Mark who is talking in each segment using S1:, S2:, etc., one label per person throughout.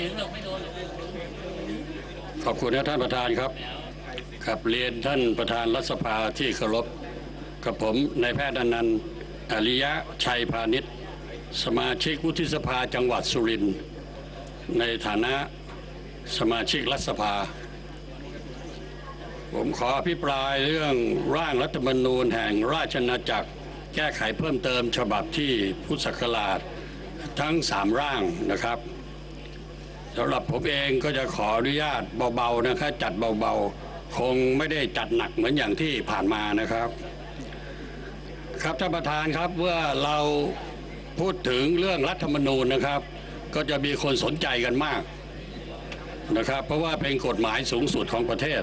S1: ถึงหรอกไม่โดนหรอก
S2: ขอบคุณนะท่านประธานครับครับเรียนท่านประธานรัฐสภาที่เคารพกับผมนายแพทย์อนันต์อริยะชัยพาณิชย์ สมาชิกวุฒิสภาจังหวัดสุรินทร์ในฐานะสมาชิกรัฐสภา ผมขออภิปรายเรื่องร่างรัฐธรรมนูญแห่งราชอาจักร แก้ไขเพิ่มเติมฉบับที่พุทธศักราชทั้งสามร่างนะครับ สำหรับผมเองก็จะขออนุญาตเบาๆนะครับจัดเบาๆ คงไม่ได้จัดหนักเหมือนอย่างที่ผ่านมานะครับ ครับท่านประธานครับเมื่อเราพูดถึงเรื่องรัฐธรรมนูญนะครับ ก็จะมีคนสนใจกันมากนะครับ เพราะว่าเป็นกฎหมายสูงสุดของประเทศ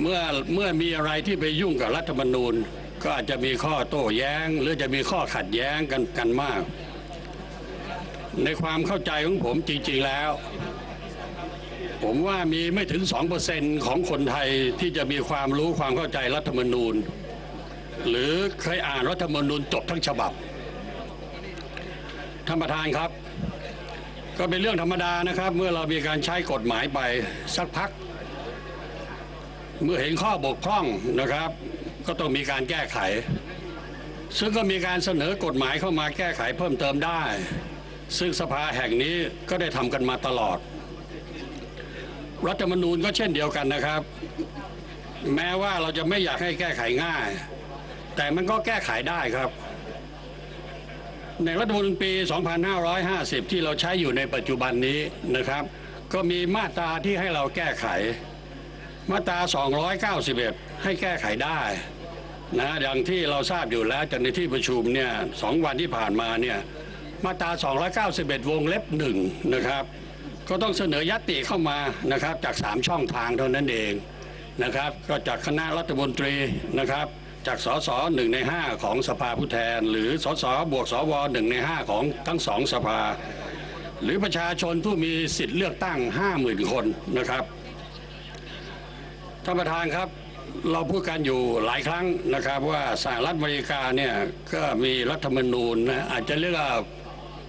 S2: เมื่อเมื่อมีอะไรที่ไปยุ่งกับรัฐธรรมนูญ ก็อาจจะมีข้อโต้แย้ง หรือจะมีข้อขัดแย้งกันกันมาก ในความเข้าใจของผมจริง ๆ แล้ว ผมว่ามีไม่ถึง 2%ของคนไทยที่จะมีความรู้ความเข้าใจรัฐธรรมนูญ หรือเคยอ่านรัฐธรรมนูญจบทั้งฉบับท่านประธานครับ ก็เป็นเรื่องธรรมดานะครับ เมื่อเรามีการใช้กฎหมายไปสักพัก เมื่อเห็นข้อบกพร่องนะครับ ก็ต้องมีการแก้ไข ซึ่งก็มีการเสนอกฎหมายเข้ามาแก้ไขเพิ่มเติมได้ ซึ่งสภาแห่งนี้ก็ได้ทำกันมาตลอด รัฐธรรมนูญก็เช่นเดียวกันนะครับ แม้ว่าเราจะไม่อยากให้แก้ไขง่าย แต่มันก็แก้ไขได้ครับ ในรัฐธรรมนูญปี 2550 ที่เราใช้อยู่ในปัจจุบันนี้นะครับ ก็มีมาตราที่ให้เราแก้ไข มาตรา 291 ให้แก้ไขได้นะอย่างที่เราทราบอยู่แล้วจากในที่ประชุมเนี่ยสองวันที่ผ่านมาเนี่ย มาตรา 291 วงเล็บหนึ่งนะครับ ก็ต้องเสนอยัตติเข้ามานะครับจาก 3 ช่องทางเท่านั้นเองนะครับ ก็จากคณะรัฐมนตรีนะครับ จากสสหนึ่งใน 5 ของสภาผู้แทน หรือสสบวกสวหนึ่งใน 5 ของทั้งสองสภา หรือประชาชนผู้มีสิทธิ์เลือกตั้ง 50,000 คนนะครับท่านประธานครับเราพูดกันอยู่หลายครั้งนะครับว่าสหรัฐอเมริกาเนี่ยก็มีรัฐธรรมนูญนะอาจจะเรียกว่า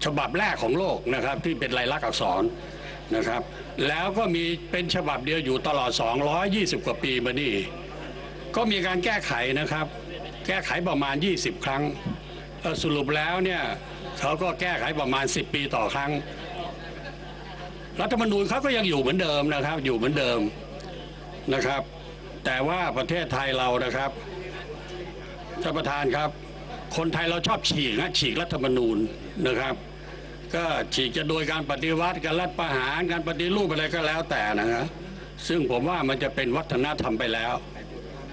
S2: ฉบับแรกของโลกนะครับที่เป็นลายลักษณ์อักษรนะครับ แล้วก็มีเป็นฉบับเดียวอยู่ตลอด 220 กว่าปีมานี่ก็มีการแก้ไขนะครับ แก้ไขประมาณ 20 ครั้งสรุปแล้วเนี่ยเขาก็แก้ไขประมาณ 10 ปีต่อครั้ง รัฐธรรมนูญเขาก็ยังอยู่เหมือนเดิมนะครับ อยู่เหมือนเดิมนะครับ แต่ว่าประเทศไทยเรานะครับท่านประธานครับ คนไทยเราชอบฉีกนะฉีกรัฐธรรมนูญนะครับ ก็ฉีกจะโดยการปฏิวัติการรัฐประหารการปฏิรูปอะไรก็แล้วแต่นะฮะซึ่งผมว่ามันจะเป็นวัฒนธรรมไปแล้ว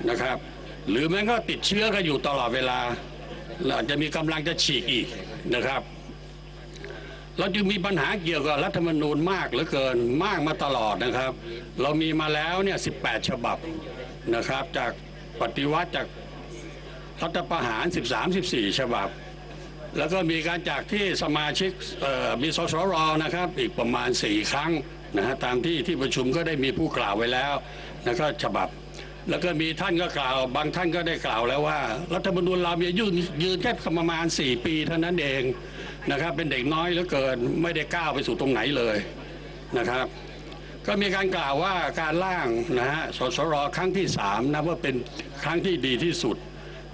S2: นะครับ หรือแม้ก็ติดเชื้อกันอยู่ตลอดเวลาแล้วอาจจะมีกำลังจะฉีกอีกนะครับ เราจึงมีปัญหาเกี่ยวกับรัฐธรรมนูญมากเหลือเกินมากมาตลอดนะครับ เรามีมาแล้วเนี่ย18ฉบับนะครับ จากปฏิวัติจากรัฐประหาร 13-14 ฉบับ แล้วก็มีการจากที่สมาชิกเอ่อมีสสรนะครับ อีกประมาณ 4 ครั้งนะฮะตามที่ที่ประชุมก็ได้มีผู้กล่าวไว้แล้วนะครับฉบับ แล้วก็มีท่านก็กล่าว บางท่านก็ได้กล่าวแล้วว่า รัฐธรรมนูญเรามีอายุยืนแค่ประมาณ 4 ปีเท่านั้นเองนะครับ เป็นเด็กน้อยเหลือเกินไม่ได้ก้าวไปสู่ตรงไหนเลยนะครับ ก็มีการกล่าวว่าการร่างนะฮะสสรครั้งที่3นะว่าเป็นครั้งที่ดีที่สุด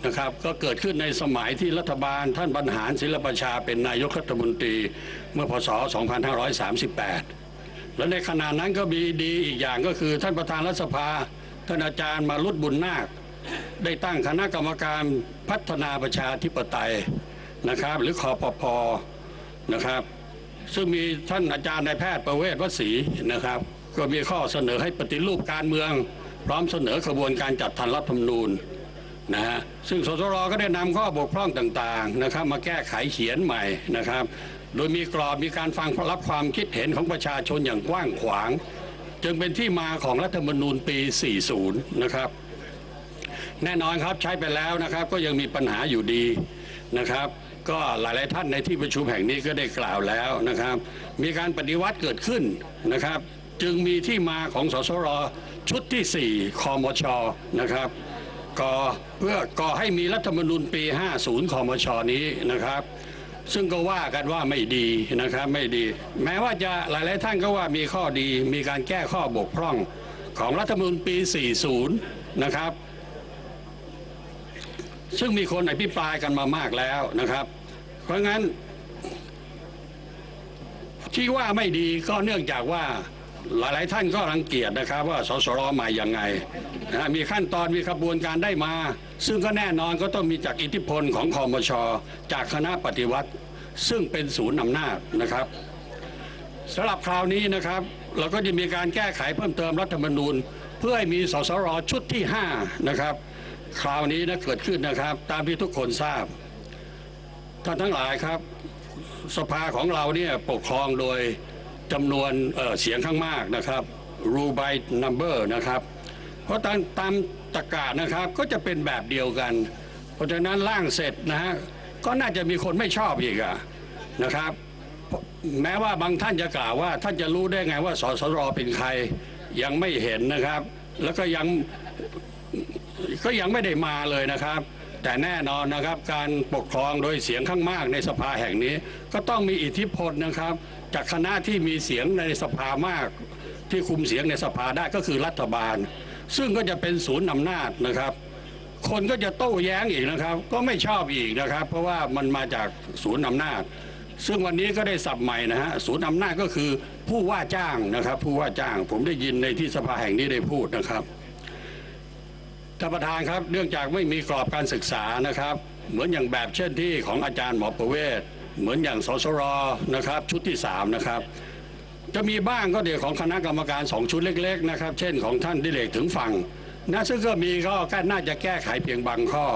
S2: นะครับก็เกิดขึ้นในสมัยที่รัฐบาลท่านบรรหารศิลปชาเป็นนายกรัฐมนตรีเมื่อพศ 2538 และในขณะนั้นก็มีดีอีกอย่างก็คือท่านประธานรัฐสภาท่านอาจารย์มารุตบุญนาค ได้ตั้งคณะกรรมการพัฒนาประชาธิปไตยนะครับหรือคอปพนะครับ ซึ่งมีท่านอาจารย์นายแพทย์ประเวศวสีนะครับ ก็มีข้อเสนอให้ปฏิรูปการเมือง พร้อมเสนอกระบวนการจัดทันรัฐธรรมนูญ นะฮะซึ่งสสรก็ได้นำข้อบกพร่องต่างๆนะครับ มาแก้ไขเขียนใหม่นะครับ โดยมีกรอบมีการฟังรับความคิดเห็นของประชาชนอย่างกว้างขวาง จึงเป็นที่มาของรัฐธรรมนูญปี 40 นะครับ แน่นอนครับใช้ไปแล้วนะครับก็ยังมีปัญหาอยู่ดีนะครับ ก็หลายๆท่านในที่ประชุมแห่งนี้ก็ได้กล่าวแล้วนะครับ มีการปฏิวัติเกิดขึ้นนะครับ จึงมีที่มาของสสรชุดที่ 4 คอมชนะครับ ก่อเพื่อก่อให้มีรัฐธรรมนูญปี 50คมชนี้นะครับ ซึ่งก็ว่ากันว่าไม่ดีนะครับไม่ดี แม้ว่าจะหลายๆท่านก็ว่ามีข้อดีมีการแก้ข้อบกพร่องของรัฐธรรมนูญปี 40 นะครับ ซึ่งมีคนอภิปรายกันมามากแล้วนะครับ เพราะงั้นที่ว่าไม่ดีก็เนื่องจากว่า หลายๆ ท่านก็รังเกียจนะครับ ว่าสสรมาอย่างไงนะฮะมีขั้นตอนมีขบวนการได้มา ซึ่งก็แน่นอนก็ต้องมีจากอิทธิพลของคอมชจากคณะปฏิวัติ ซึ่งเป็นศูนย์อำนาจนะครับสำหรับคราวนี้นะครับ เราก็จะมีการแก้ไขเพิ่มเติมรัฐธรรมนูญ เพื่อให้มีสสรชุดที่ 5 นะครับ คราวนี้นะเกิดขึ้นนะครับ ตามที่ทุกคนทราบท่านทั้งหลายครับ สภาของเราเนี่ยปกครองโดย จำนวนเเสียงข้างมากนะครับ rule by number นะครับ เพราะตามตามตะกาศนะครับก็จะเป็นแบบเดียวกัน เพราะฉะนั้นร่างเสร็จนะฮะก็น่าจะมีคนไม่ชอบอีกอะนะครับ แม้ว่าบางท่านจะกล่าวว่าท่านจะรู้ได้ไงว่าสสรเป็นใครยังไม่เห็นนะครับ แล้วก็ยังก็ยังไม่ได้มาเลยนะครับ แต่แน่นอนนะครับการปกครองโดยเสียงข้างมากในสภาแห่งนี้ ก็ต้องมีอิทธิพลนะครับ จากคณะที่มีเสียงในสภามาก ที่คุมเสียงในสภาได้ก็คือรัฐบาล ซึ่งก็จะเป็นศูนย์อำนาจนะครับ คนก็จะโต้แย้งอีกนะครับ ก็ไม่ชอบอีกนะครับ เพราะว่ามันมาจากศูนย์อำนาจ ซึ่งวันนี้ก็ได้สับใหม่นะฮะศูนย์อำนาจก็คือผู้ว่าจ้างนะครับ ผู้ว่าจ้างผมได้ยินในที่สภาแห่งนี้ได้พูดนะครับ ท่านประธานครับเนื่องจากไม่มีกรอบการศึกษานะครับ เหมือนอย่างแบบเช่นที่ของอาจารย์หมอประเวศ เหมือนอย่างสสรนะครับ ชุดที่สามนะครับ จะมีบ้างก็เดี๋ยวของคณะกรรมการสองชุดเล็ก ๆ นะครับ เช่นของท่านดิเลกถึงฝั่งนะซึ่งก็มีก็ก็น่าจะแก้ไขเพียงบางข้อ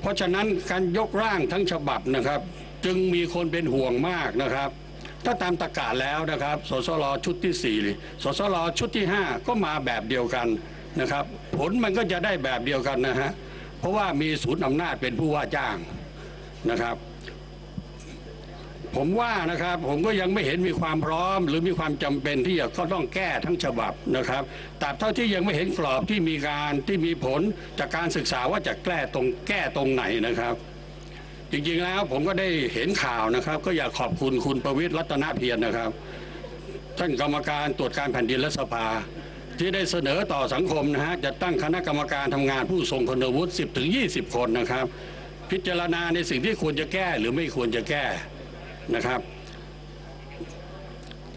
S2: เพราะฉะนั้นการยกร่างทั้งฉบับนะครับ จึงมีคนเป็นห่วงมากนะครับ ถ้าตามตะกาศแล้วนะครับ สสรชุดที่สี่สสรชุดที่ห้าก็มาแบบเดียวกัน นะครับ ผลมันก็จะได้แบบเดียวกันนะฮะเพราะว่ามีศูนย์อำนาจเป็นผู้ว่าจ้างนะครับ ผมว่านะครับผมก็ยังไม่เห็นมีความพร้อม หรือมีความจำเป็นที่จะก็ต้องแก้ทั้งฉบับนะครับตราบเท่าที่ยังไม่เห็นกรอบที่มีการที่มีผลจากการศึกษาว่าจะแก้ตรงแก้ตรงไหนนะครับจริงๆแล้วผมก็ได้เห็นข่าวนะครับ ก็อยากขอบคุณคุณประวิตรรัตนเพียรนะครับ ท่านกรรมการตรวจการแผ่นดินและสภา ที่ได้เสนอต่อสังคมนะฮะจะตั้งคณะกรรมการทำงานผู้ทรงคุณวุฒิ10ถึง20 คนนะครับ พิจารณาในสิ่งที่ควรจะแก้หรือไม่ควรจะแก้นะครับ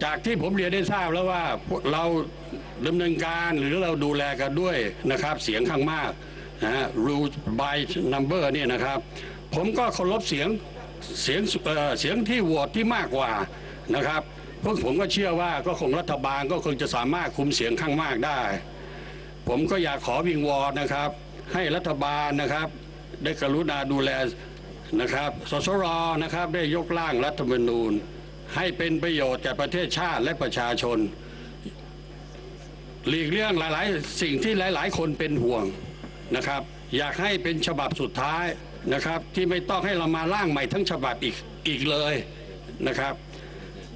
S2: จากที่ผมเรียนได้ทราบแล้วว่าพวกเราดำเนินการหรือเราดูแลกันด้วยนะครับ เสียงข้างมากนะฮะ rule by number เนี่ยนะครับ ผมก็เคารพเสียงเสียงเสียงที่โหวตที่มากกว่านะครับ พราะผมก็เชื่อว่าก็คงรัฐบาลก็คงจะสามารถคุมเสียงข้างมากได้ ผมก็อยากขอวิงวอนนะครับ ให้รัฐบาลนะครับ ได้กรุณาดูแลนะครับ สสรนะครับได้ยกร่างรัฐธรรมนูญ ให้เป็นประโยชน์แก่ประเทศชาติและประชาชน หลีกเลี่ยงหลาย ๆ สิ่งที่หลาย ๆ คนเป็นห่วงนะครับ อยากให้เป็นฉบับสุดท้ายนะครับ ที่ไม่ต้องให้เรามาร่างใหม่ทั้งฉบับอีกอีกเลยนะครับ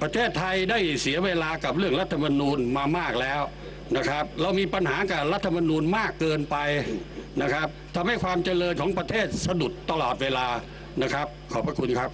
S2: ประเทศไทยได้เสียเวลากับเรื่องรัฐธรรมนูญมามากแล้วนะครับ เรามีปัญหากับรัฐธรรมนูญมากเกินไปนะครับทำให้ความเจริญของประเทศสะดุดตลอดเวลานะครับ ขอบพระคุณครับ